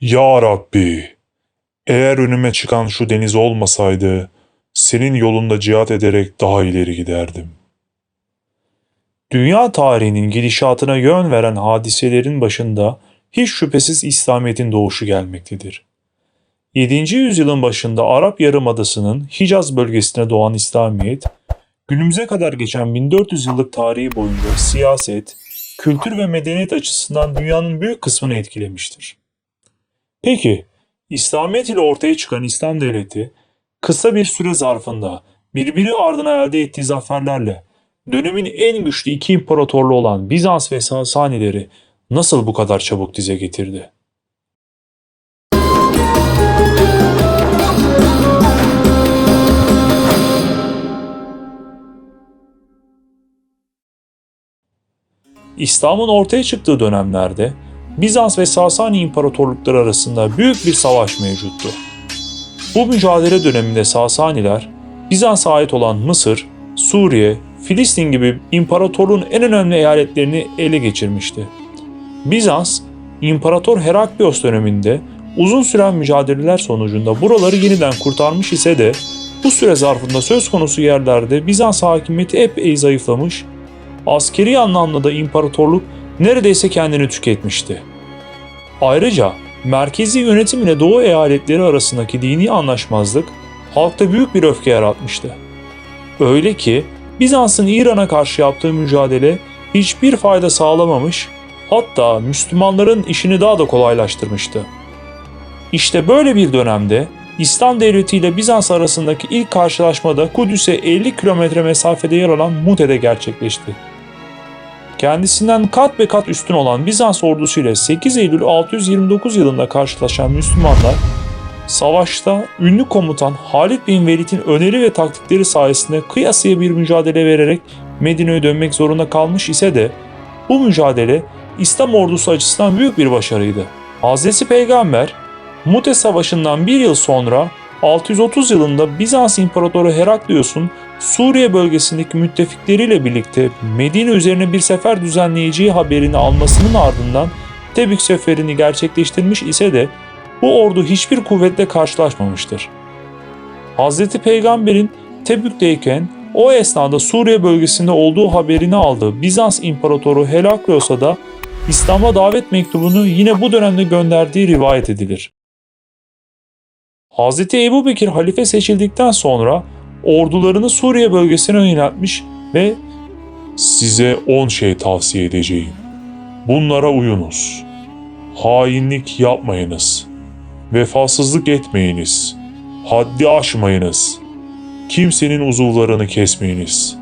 Ya Rabbi, eğer önüme çıkan şu deniz olmasaydı, senin yolunda cihat ederek daha ileri giderdim. Dünya tarihinin gidişatına yön veren hadiselerin başında hiç şüphesiz İslamiyet'in doğuşu gelmektedir. 7. yüzyılın başında Arap Yarımadası'nın Hicaz bölgesine doğan İslamiyet, günümüze kadar geçen 1400 yıllık tarihi boyunca siyaset, kültür ve medeniyet açısından dünyanın büyük kısmını etkilemiştir. Peki, İslamiyet ile ortaya çıkan İslam devleti kısa bir süre zarfında birbiri ardına elde ettiği zaferlerle dönemin en güçlü iki imparatorluğu olan Bizans ve Sasanileri nasıl bu kadar çabuk dize getirdi? İslam'ın ortaya çıktığı dönemlerde Bizans ve Sasani imparatorlukları arasında büyük bir savaş mevcuttu. Bu mücadele döneminde Sasaniler, Bizans'a ait olan Mısır, Suriye, Filistin gibi imparatorluğun en önemli eyaletlerini ele geçirmişti. Bizans, İmparator Heraklios döneminde uzun süren mücadeleler sonucunda buraları yeniden kurtarmış ise de bu süre zarfında söz konusu yerlerde Bizans hakimiyeti epey zayıflamış, askeri anlamda da imparatorluk neredeyse kendini tüketmişti. Ayrıca merkezi yönetim ile Doğu eyaletleri arasındaki dini anlaşmazlık halkta büyük bir öfke yaratmıştı. Öyle ki Bizans'ın İran'a karşı yaptığı mücadele hiçbir fayda sağlamamış, hatta Müslümanların işini daha da kolaylaştırmıştı. İşte böyle bir dönemde İslam devleti ile Bizans arasındaki ilk karşılaşmada Kudüs'e 50 kilometre mesafede yer alan Mute'de gerçekleşti. Kendisinden kat be kat üstün olan Bizans ordusu ile 8 Eylül 629 yılında karşılaşan Müslümanlar, savaşta ünlü komutan Halid bin Velid'in öneri ve taktikleri sayesinde kıyasıya bir mücadele vererek Medine'ye dönmek zorunda kalmış ise de bu mücadele İslam ordusu açısından büyük bir başarıydı. Hazreti Peygamber Mute Savaşı'ndan bir yıl sonra 630 yılında Bizans İmparatoru Heraklios'un Suriye bölgesindeki müttefikleriyle birlikte Medine üzerine bir sefer düzenleyeceği haberini almasının ardından Tebük seferini gerçekleştirmiş ise de bu ordu hiçbir kuvvetle karşılaşmamıştır. Hazreti Peygamber'in Tebük'teyken o esnada Suriye bölgesinde olduğu haberini aldığı Bizans İmparatoru Heraklios'a da İslam'a davet mektubunu yine bu dönemde gönderdiği rivayet edilir. Hz. Ebu Bekir halife seçildikten sonra ordularını Suriye bölgesine yöneltmiş ve size 10 şey tavsiye edeceğim. Bunlara uyunuz. Hainlik yapmayınız. Vefasızlık etmeyiniz. Haddi aşmayınız. Kimsenin uzuvlarını kesmeyiniz.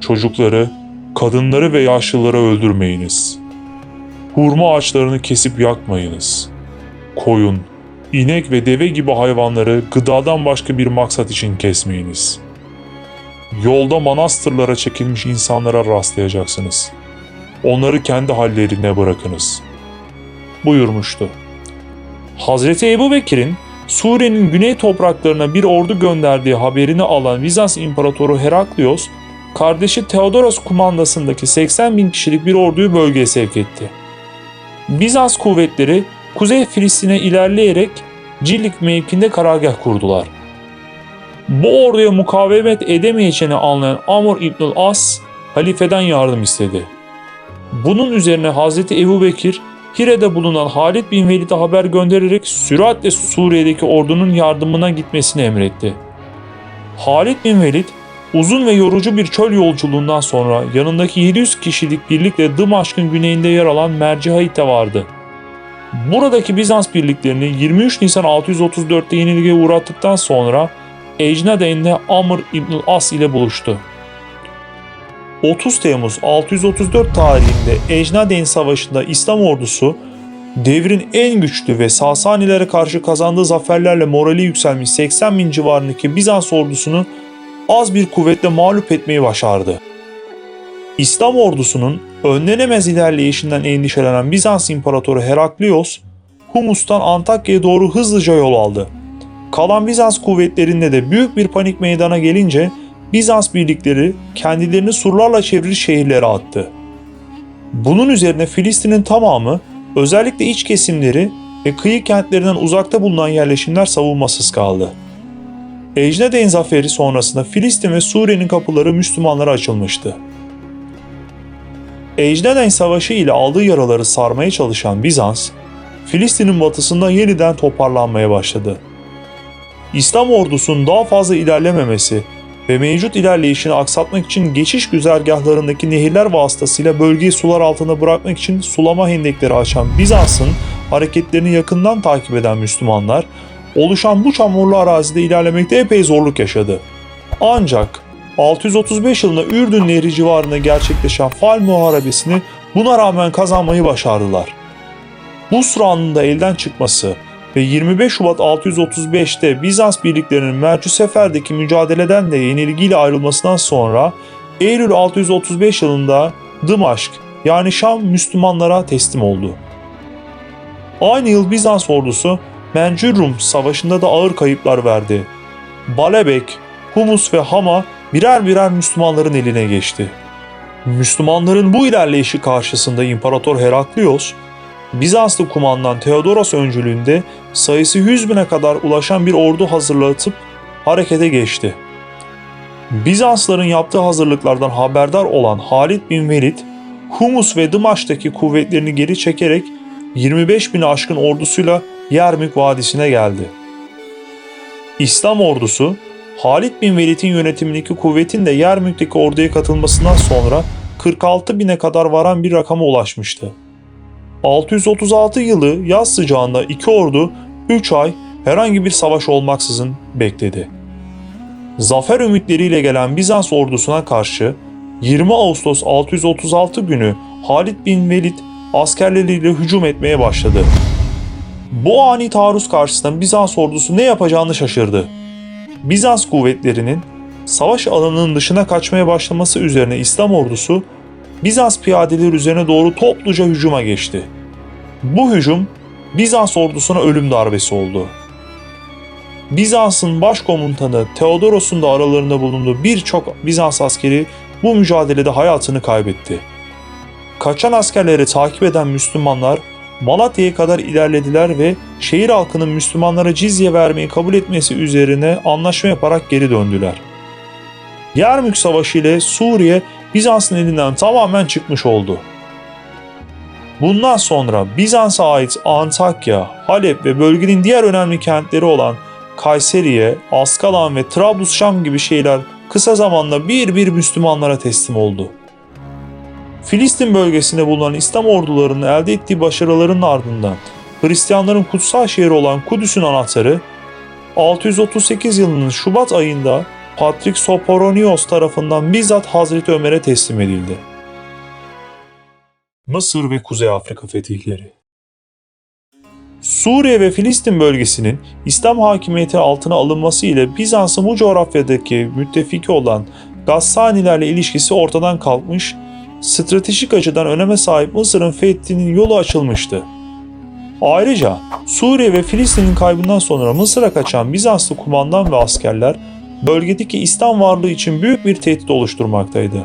Çocukları, kadınları ve yaşlıları öldürmeyiniz. Hurma ağaçlarını kesip yakmayınız. Koyun, inek ve deve gibi hayvanları gıdadan başka bir maksat için kesmeyiniz. Yolda manastırlara çekilmiş insanlara rastlayacaksınız. Onları kendi hallerine bırakınız. Buyurmuştu. Hazreti Ebu Bekir'in Suriye'nin güney topraklarına bir ordu gönderdiği haberini alan Bizans İmparatoru Heraklios, kardeşi Theodoros kumandasındaki 80 bin kişilik bir orduyu bölgeye sevk etti. Bizans kuvvetleri Kuzey Filistin'e ilerleyerek Cillik mevkinde karargah kurdular. Bu orduya mukavemet edemeyeceğini anlayan Amr İbnül As halifeden yardım istedi. Bunun üzerine Hazreti Ebu Bekir Hire'de bulunan Halid bin Velid'e haber göndererek süratle Suriye'deki ordunun yardımına gitmesini emretti. Halid bin Velid uzun ve yorucu bir çöl yolculuğundan sonra yanındaki 700 kişilik birlikle Dımaşk'ın güneyinde yer alan Mercihayit'e vardı. Buradaki Bizans birliklerini 23 Nisan 634'te yenilgiye uğrattıktan sonra Ecnaden'de Amr İbnül As ile buluştu. 30 Temmuz 634 tarihinde Ecnaden Savaşı'nda İslam ordusu devrin en güçlü ve Sasanilere karşı kazandığı zaferlerle morali yükselmiş 80 bin civarındaki Bizans ordusunu az bir kuvvetle mağlup etmeyi başardı. İslam ordusunun önlenemez ilerleyişinden endişelenen Bizans İmparatoru Heraklios, Humus'tan Antakya'ya doğru hızlıca yol aldı. Kalan Bizans kuvvetlerinde de büyük bir panik meydana gelince Bizans birlikleri kendilerini surlarla çevrili şehirlere attı. Bunun üzerine Filistin'in tamamı özellikle iç kesimleri ve kıyı kentlerinden uzakta bulunan yerleşimler savunmasız kaldı. Ecnedeyn zaferi sonrasında Filistin ve Suriye'nin kapıları Müslümanlara açılmıştı. Ecnedeyn Savaşı ile aldığı yaraları sarmaya çalışan Bizans, Filistin'in batısında yeniden toparlanmaya başladı. İslam ordusunun daha fazla ilerlememesi ve mevcut ilerleyişini aksatmak için geçiş güzergahlarındaki nehirler vasıtasıyla bölgeyi sular altında bırakmak için sulama hendekleri açan Bizans'ın hareketlerini yakından takip eden Müslümanlar, oluşan bu çamurlu arazide ilerlemekte epey zorluk yaşadı. Ancak 635 yılında Ürdün Nehri civarında gerçekleşen Fal Muharebesi'ni buna rağmen kazanmayı başardılar. Busra'nın da elden çıkması ve 25 Şubat 635'te Bizans birliklerinin Mercü Sefer'deki mücadeleden de yenilgiyle ayrılmasından sonra Eylül 635 yılında Dımaşk yani Şam Müslümanlara teslim oldu. Aynı yıl Bizans ordusu Mencürum Savaşı'nda da ağır kayıplar verdi. Balebek, Humus ve Hama birer birer Müslümanların eline geçti. Müslümanların bu ilerleyişi karşısında İmparator Heraklios, Bizanslı kumandan Theodoros öncülüğünde sayısı 100 bine kadar ulaşan bir ordu hazırlatıp harekete geçti. Bizansların yaptığı hazırlıklardan haberdar olan Halid bin Velid, Humus ve Dımaş'taki kuvvetlerini geri çekerek 25 bin aşkın ordusuyla Yermük Vadisi'ne geldi. İslam ordusu, Halid bin Velid'in yönetimindeki kuvvetin de Yermük'teki orduya katılmasından sonra 46 bine kadar varan bir rakama ulaşmıştı. 636 yılı yaz sıcağında iki ordu 3 ay herhangi bir savaş olmaksızın bekledi. Zafer ümitleriyle gelen Bizans ordusuna karşı 20 Ağustos 636 günü Halid bin Velid askerleriyle hücum etmeye başladı. Bu ani taarruz karşısında Bizans ordusu ne yapacağını şaşırdı. Bizans kuvvetlerinin savaş alanının dışına kaçmaya başlaması üzerine İslam ordusu Bizans piyadeleri üzerine doğru topluca hücuma geçti. Bu hücum Bizans ordusuna ölüm darbesi oldu. Bizans'ın başkomutanı Theodoros'un da aralarında bulunduğu birçok Bizans askeri bu mücadelede hayatını kaybetti. Kaçan askerleri takip eden Müslümanlar Malatya'ya kadar ilerlediler ve şehir halkının Müslümanlara cizye vermeyi kabul etmesi üzerine anlaşma yaparak geri döndüler. Yermük Savaşı ile Suriye Bizans'ın elinden tamamen çıkmış oldu. Bundan sonra Bizans'a ait Antakya, Halep ve bölgenin diğer önemli kentleri olan Kayseriye, Askalan ve Trablusşam gibi şehirler kısa zamanda bir bir Müslümanlara teslim oldu. Filistin bölgesinde bulunan İslam ordularının elde ettiği başarıların ardından Hristiyanların kutsal şehri olan Kudüs'ün anahtarı 638 yılının Şubat ayında Patrik Soporonios tarafından bizzat Hazreti Ömer'e teslim edildi. Mısır ve Kuzey Afrika fetihleri Suriye ve Filistin bölgesinin İslam hakimiyeti altına alınması ile Bizans'ın bu coğrafyadaki müttefiki olan Gassanilerle ilişkisi ortadan kalkmış, stratejik açıdan öneme sahip Mısır'ın fethinin yolu açılmıştı. Ayrıca Suriye ve Filistin'in kaybından sonra Mısır'a kaçan Bizanslı kumandan ve askerler bölgedeki İslam varlığı için büyük bir tehdit oluşturmaktaydı.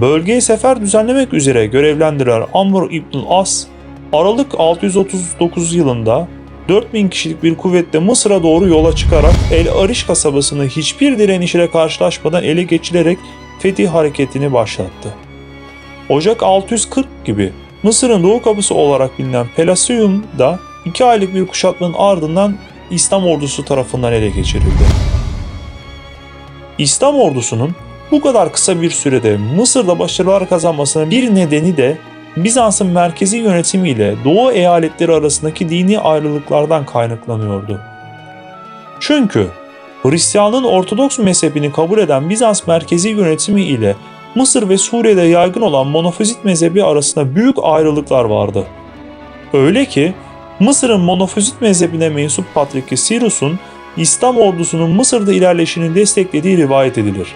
Bölgeye sefer düzenlemek üzere görevlendirilen Amr İbn As, Aralık 639 yılında 4000 kişilik bir kuvvetle Mısır'a doğru yola çıkarak El Ariş kasabasını hiçbir direniş ile karşılaşmadan ele geçirerek fetih hareketini başlattı. Ocak 640 gibi Mısır'ın doğu kapısı olarak bilinen Pelusium'da 2 aylık bir kuşatmanın ardından İslam ordusu tarafından ele geçirildi. İslam ordusunun bu kadar kısa bir sürede Mısır'da başarılar kazanmasının bir nedeni de Bizans'ın merkezi yönetimiyle Doğu eyaletleri arasındaki dini ayrılıklardan kaynaklanıyordu. Çünkü Hristiyanlığın Ortodoks mezhebini kabul eden Bizans merkezi yönetimi ile Mısır ve Suriye'de yaygın olan monofizit mezhebi arasında büyük ayrılıklar vardı. Öyle ki Mısır'ın monofizit mezhebine mensup Patriki Sirus'un İslam ordusunun Mısır'da ilerleşini desteklediği rivayet edilir.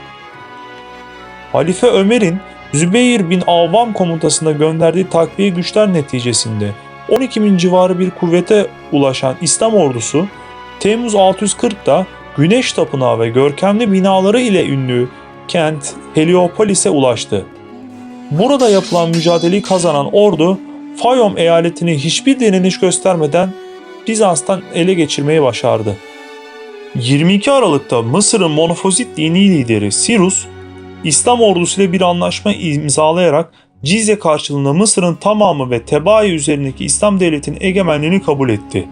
Halife Ömer'in Zübeyir bin Avvam komutasında gönderdiği takviye güçler neticesinde 12 bin civarı bir kuvvete ulaşan İslam ordusu Temmuz 640'da Güneş Tapınağı ve görkemli binaları ile ünlü kent Heliopolis'e ulaştı. Burada yapılan mücadeleyi kazanan ordu Fayum eyaletini hiçbir direniş göstermeden Bizans'tan ele geçirmeyi başardı. 22 Aralık'ta Mısır'ın monofozit dini lideri Sirus, İslam ordusuyla bir anlaşma imzalayarak Cizye karşılığında Mısır'ın tamamı ve Tebai üzerindeki İslam devletinin egemenliğini kabul etti.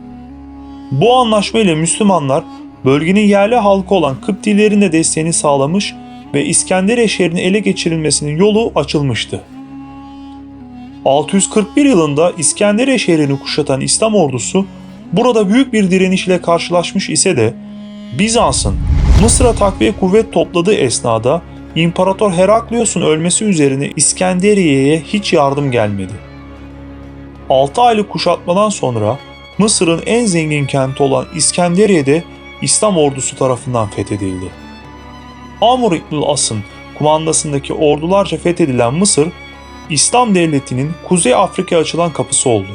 Bu anlaşma ile Müslümanlar bölgenin yerli halkı olan Kıptilerin de desteğini sağlamış ve İskenderiye şehrinin ele geçirilmesinin yolu açılmıştı. 641 yılında İskenderiye şehrini kuşatan İslam ordusu burada büyük bir direniş ile karşılaşmış ise de Bizans'ın Mısır'a takviye kuvvet topladığı esnada İmparator Heraklios'un ölmesi üzerine İskenderiye'ye hiç yardım gelmedi. 6 aylık kuşatmadan sonra Mısır'ın en zengin kenti olan İskenderiye'de İslam ordusu tarafından fethedildi. Amr İbnül As'ın kumandasındaki ordularca fethedilen Mısır, İslam devletinin Kuzey Afrika'ya açılan kapısı oldu.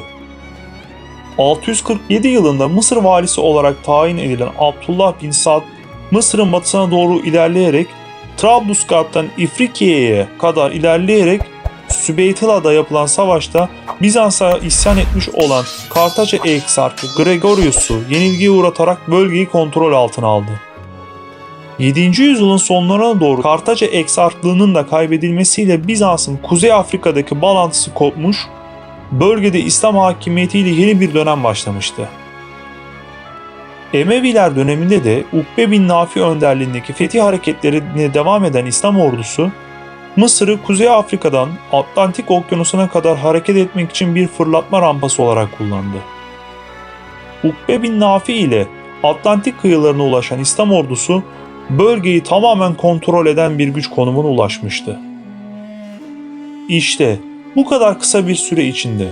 647 yılında Mısır valisi olarak tayin edilen Abdullah bin Sad, Mısır'ın batısına doğru ilerleyerek Trablusgarp'tan İfrikiye'ye kadar ilerleyerek Sübeytila'da yapılan savaşta Bizans'a isyan etmiş olan Kartaca Eksarkı Gregorius'u yenilgiye uğratarak bölgeyi kontrol altına aldı. 7. yüzyılın sonlarına doğru Kartaca Eksarklığının da kaybedilmesiyle Bizans'ın Kuzey Afrika'daki bağlantısı kopmuş, bölgede İslam hakimiyetiyle yeni bir dönem başlamıştı. Emeviler döneminde de Ukbe bin Nafi önderliğindeki fetih hareketlerine devam eden İslam ordusu, Mısır'ı Kuzey Afrika'dan Atlantik Okyanusu'na kadar hareket etmek için bir fırlatma rampası olarak kullandı. Ukbe bin Nafi ile Atlantik kıyılarına ulaşan İslam ordusu bölgeyi tamamen kontrol eden bir güç konumuna ulaşmıştı. İşte bu kadar kısa bir süre içinde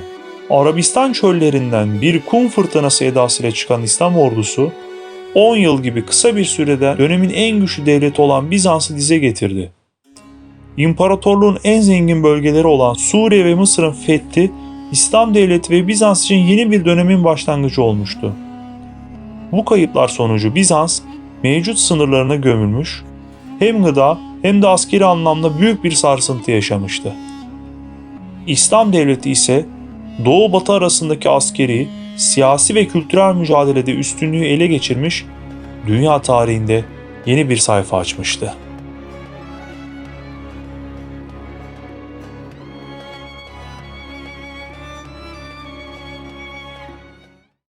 Arabistan çöllerinden bir kum fırtınası edasıyla çıkan İslam ordusu 10 yıl gibi kısa bir sürede dönemin en güçlü devleti olan Bizans'ı dize getirdi. İmparatorluğun en zengin bölgeleri olan Suriye ve Mısır'ın fethi İslam devleti ve Bizans için yeni bir dönemin başlangıcı olmuştu. Bu kayıplar sonucu Bizans mevcut sınırlarına gömülmüş, hem gıda hem de askeri anlamda büyük bir sarsıntı yaşamıştı. İslam devleti ise Doğu Batı arasındaki askeri, siyasi ve kültürel mücadelede üstünlüğü ele geçirmiş, dünya tarihinde yeni bir sayfa açmıştı.